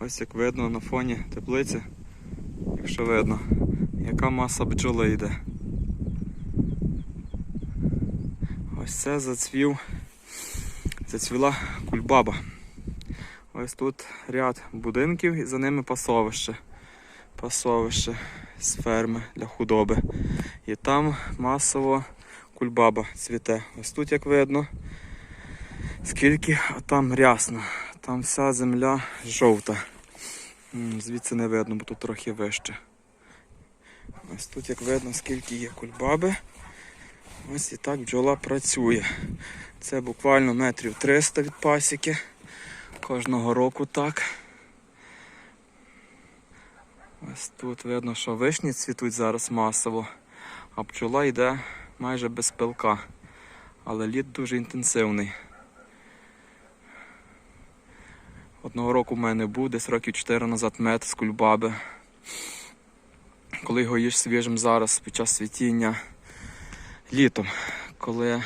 Ось як видно на фоні теплиці, якщо видно, яка маса бджоли йде. Ось це зацвів, зацвіла кульбаба. Ось тут ряд будинків і за ними пасовище. Пасовище з ферми для худоби. І там масово кульбаба цвіте. Ось тут, як видно, скільки, там рясно. Там вся земля жовта. Звідси не видно, бо тут трохи вище. Ось тут, як видно, скільки є кульбаби. Ось і так бджола працює. Це буквально метрів 300 від пасіки. Кожного року так. Ось тут видно, що вишні цвітуть зараз масово, а бджола йде майже без пилка. Але лід дуже інтенсивний. Одного року в мене був, десь років 4 назад мед з кульбаби. Коли його їш свіжим зараз під час цвітіння літом, коли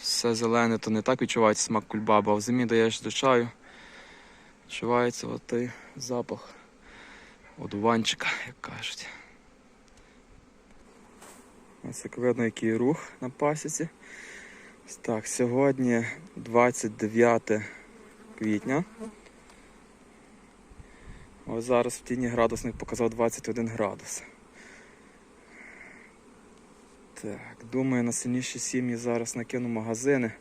все зелене, то не так відчувається смак кульбаби, а в зимі даєш до чаю, відчувається отий запах одуванчика, як кажуть. Ось як видно, який рух на пасіці. Так, сьогодні 29 квітня. Ось зараз в тіні градусник показав 21 градус. Так, думаю, на сильніші сім'ї зараз накину магазини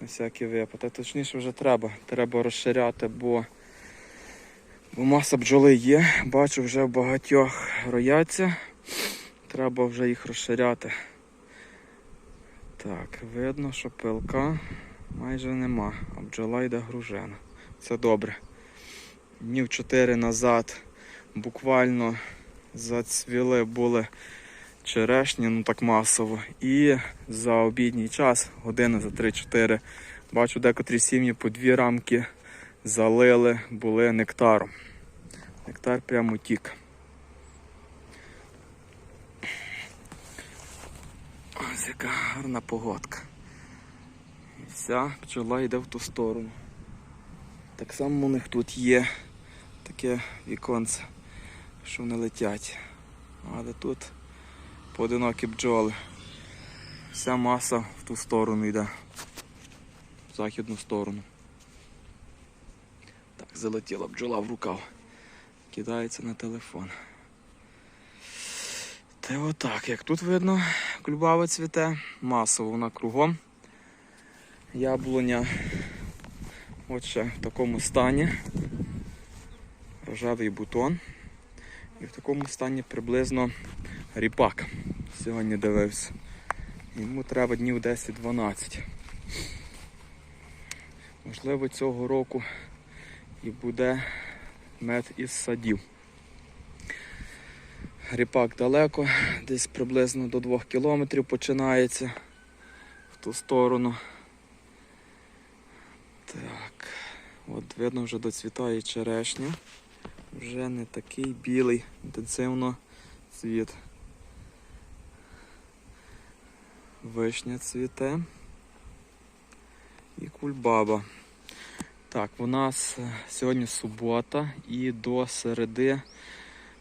на всякий випадок. А Точніше вже треба. Треба розширяти, бо, бо маса бджоли є. Бачу, вже в багатьох рояться. Треба вже їх розширяти. Так, видно, що пилка майже нема, а бджола йде гружена. Це добре. Днів 4 назад буквально зацвіли були черешні, ну так масово. І за обідній час, години за 3-4, бачу декотрі сім'ї по дві рамки залили, були нектаром. Нектар прямо тік. Ось яка гарна погодка. І вся пчола йде в ту сторону. Так само у них тут є таке віконце, що вони летять. Але тут поодинокі бджоли. Вся маса в ту сторону йде. В західну сторону. Так, залетіла бджола в рукав. Кидається на телефон. Та отак, як тут видно, кульбава цвіте, масово вона кругом. Яблуня от ще в такому стані. Рожевий бутон. І в такому стані приблизно ріпак. Сьогодні дивився. Йому треба днів 10-12. Можливо, цього року і буде мед із садів. Ріпак далеко, десь приблизно до 2 кілометрів починається в ту сторону. Так, от видно вже доцвітає черешня. Вже не такий білий, інтенсивно цвіт. Вишня цвіте. І кульбаба. Так, у нас е, сьогодні субота і до середи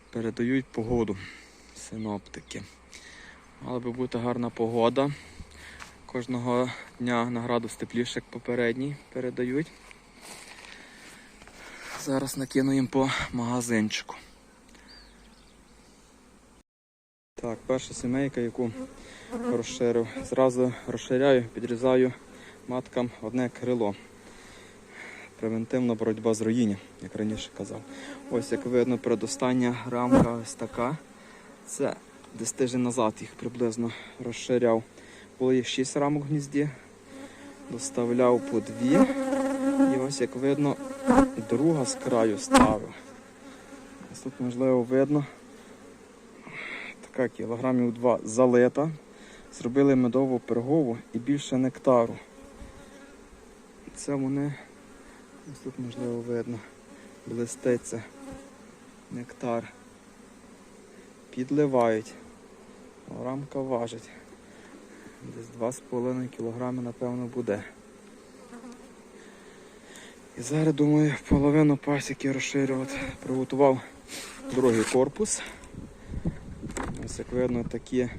передають погоду синоптики. Мала би бути гарна погода. Кожного дня на градус тепліше, як попередній, передають. Зараз накину їм по магазинчику. Так, перша сімейка, яку розширив. Зразу розширяю, підрізаю маткам одне крило. Превентивна боротьба з роїнням, як раніше казав. Ось як видно, передостання рамка ось така. Це десь тиждень назад їх приблизно розширяв. Було їх 6 рамок в гнізді, доставляв по дві. І ось як видно, друга з краю ставив. Ось тут можливо видно. Така кілограмів два залита. Зробили медову пергову і більше нектару. Це вони, ось тут можливо видно, блиститься нектар. Підливають. Рамка важить. Десь 2,5 кг напевно буде. Зараз думаю половину пасіки розширювати. Приготував другий корпус. Ось як видно такі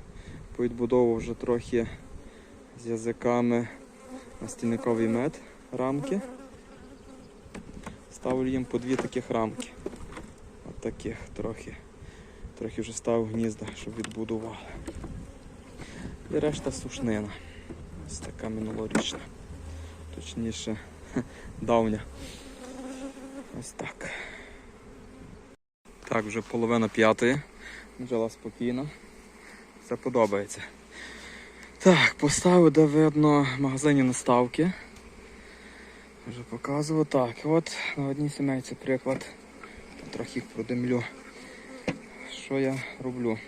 повідбудовував вже трохи з язиками на стільниковий мед рамки. Ставлю їм по дві таких рамки. От таких трохи. Трохи вже ставив гнізда, щоб відбудували. І решта сушнина. Ось така минулорічна. Точніше, давня. Ось так. Так, вже половина п'ятої. Бджола спокійна. Все подобається. Так, поставив, де видно магазині наставки. Вже показував. Так, от на одній сімейці приклад. Трохи продимлю. Що я роблю?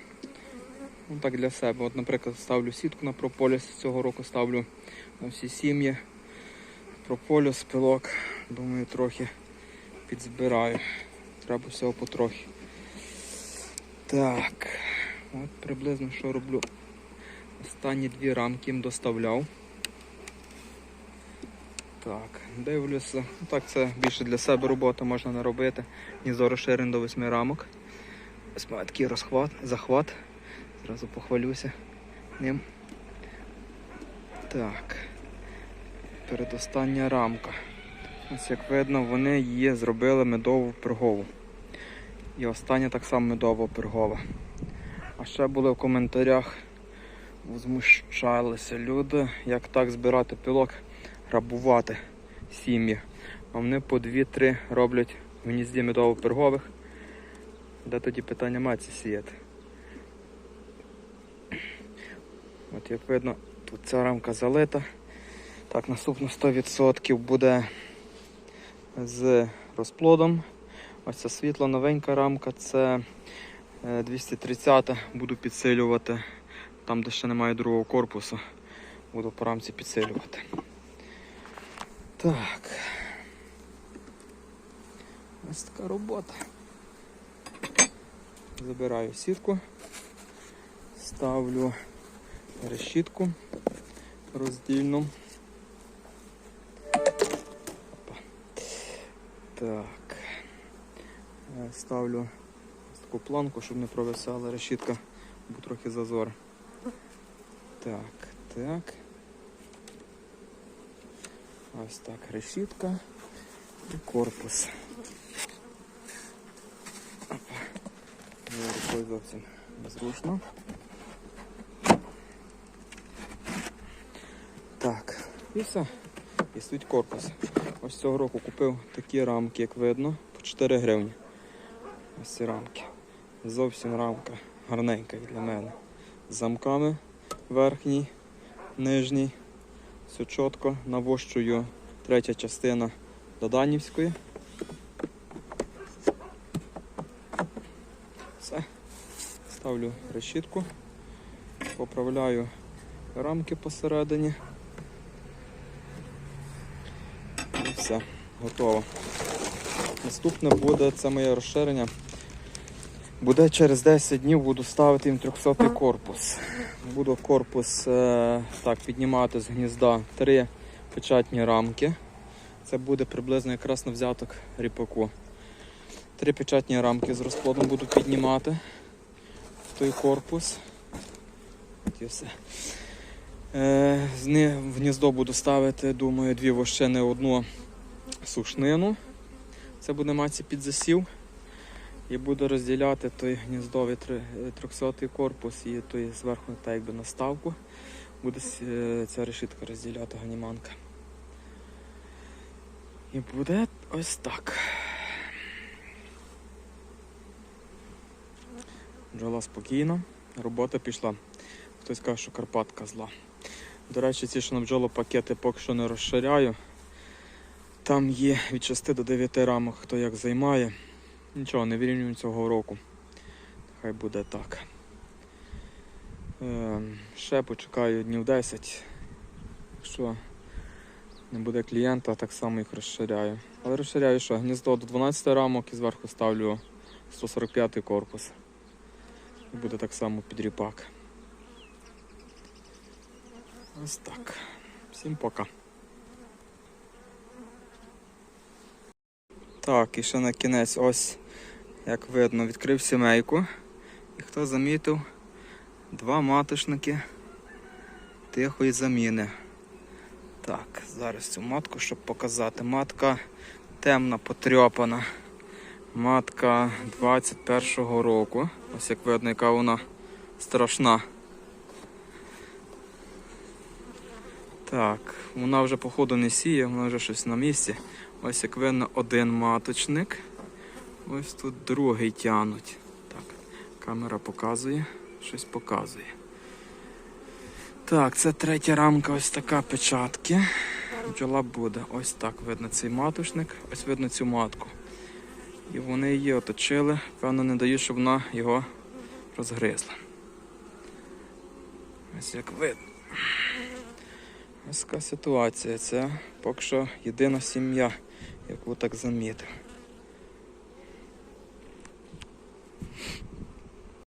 Ну так для себе. От, наприклад, ставлю сітку на прополіс. Цього року ставлю на всі сім'ї. Прополіс, пилок. Думаю, трохи підзбираю. Треба всього потрохи. Так. От приблизно що роблю. Останні дві рамки їм доставляв. Так, дивлюся. Ну, Так, це більше для себе робота можна не робити. Гніздо розширень до восьми рамок. Ось має такий розхват, захват. Зразу похвалюся ним. Так. Передостання рамка. Ось як видно, вони її зробили медову пергову. І остання так само медова пергова. А ще були в коментарях, возмущалися люди, як так збирати пилок, грабувати сім'ї. А вони по 2-3 роблять в гнізді медово-пергових. Де тоді питання маці сіяти? От як видно, тут ця рамка залита. Так, наступно 100% буде з розплодом. Ось ця світла новенька рамка, це е, 230 буду підсилювати. Там, де ще немає другого корпусу, буду по рамці підсилювати. Так. Ось така робота. Забираю сітку, ставлю решітку роздільну. Опа. Так. Е, Ставлю таку планку, щоб не провисала решітка, бо трохи зазор. Так, так. Ось так решітка і корпус. Опа. Рукою зовсім незручно. Так, і все. І стоїть корпус. Ось цього року купив такі рамки, як видно, по 4 гривні. Ось ці рамки. Зовсім рамка гарненька для мене. З замками верхній, нижній. Все чітко. Навощую третя частина до Данівської. Все. Ставлю решітку, поправляю рамки посередині. І все, готово. Наступне буде це моє розширення. Буде через 10 днів буду ставити їм 300 корпус. Буду корпус е, так, піднімати з гнізда три печатні рамки. Це буде приблизно якраз на взяток ріпаку. Три печатні рамки з розплодом буду піднімати в той корпус. От і. Е, в гніздо буду ставити, думаю, дві вощини, одну сушнину. Це буде маці під засів. І буду розділяти той гніздовий 300 корпус і той зверху так якби наставку. Буде е, ця решітка розділяти ганіманка. І буде ось так. Бджола спокійна, робота пішла. Хтось каже, що Карпатка зла. До речі, ці що на бджолопакети поки що не розширяю. Там є від 6 до 9 рамок, хто як займає. Нічого, не вирівнюємо цього року. Хай буде так. Е, ще почекаю днів 10. Якщо не буде клієнта, так само їх розширяю. Але розширяю що? Гніздо до 12 рамок і зверху ставлю 145 корпус. І буде так само під ріпак. Ось так. Всім пока. Так, і ще на кінець, ось, як видно, відкрив сімейку. І хто замітив, два маточники тихої заміни. Так, зараз цю матку, щоб показати. Матка темна, потрьопана. Матка 21-го року. Ось як видно, яка вона страшна. Так, вона вже походу не сіє, вона вже щось на місці. Ось як видно, один маточник. Ось тут другий тянуть. Так, камера показує, щось показує. Так, це третя рамка, ось така печатки. Бджола буде. Ось так видно цей маточник, ось видно цю матку. І вони її оточили, певно, не дають, щоб вона його розгризла. Ось як видно. Ось така ситуація. Це поки що єдина сім'я, яку так замітив.